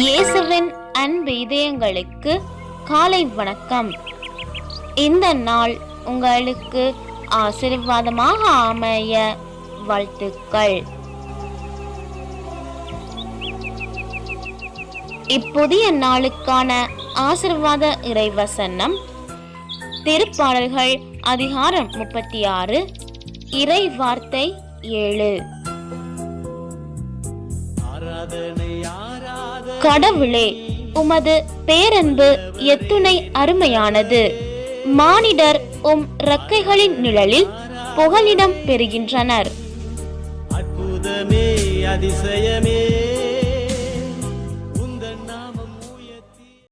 இயேசுவின் அன்பு இதயங்களுக்கு காலை வணக்கம். இந்த நாள் உங்களுக்கு ஆசீர்வாதமாக அமைய வாழ்த்துக்கள். இப்புதிய நாளுக்கான ஆசிர்வாத இறைவசனம் திருப்பாடல்கள் அதிகாரம் முப்பத்தி ஆறு இறை வார்த்தை ஏழு. கடவுளே உமது பேரன்பு எத்துணை அருமையானது. மானிடர் உம் இறக்கைகளின் நிழலில் புகலிடம் பெறுகின்றனர். அற்புதமே அதிசயமே.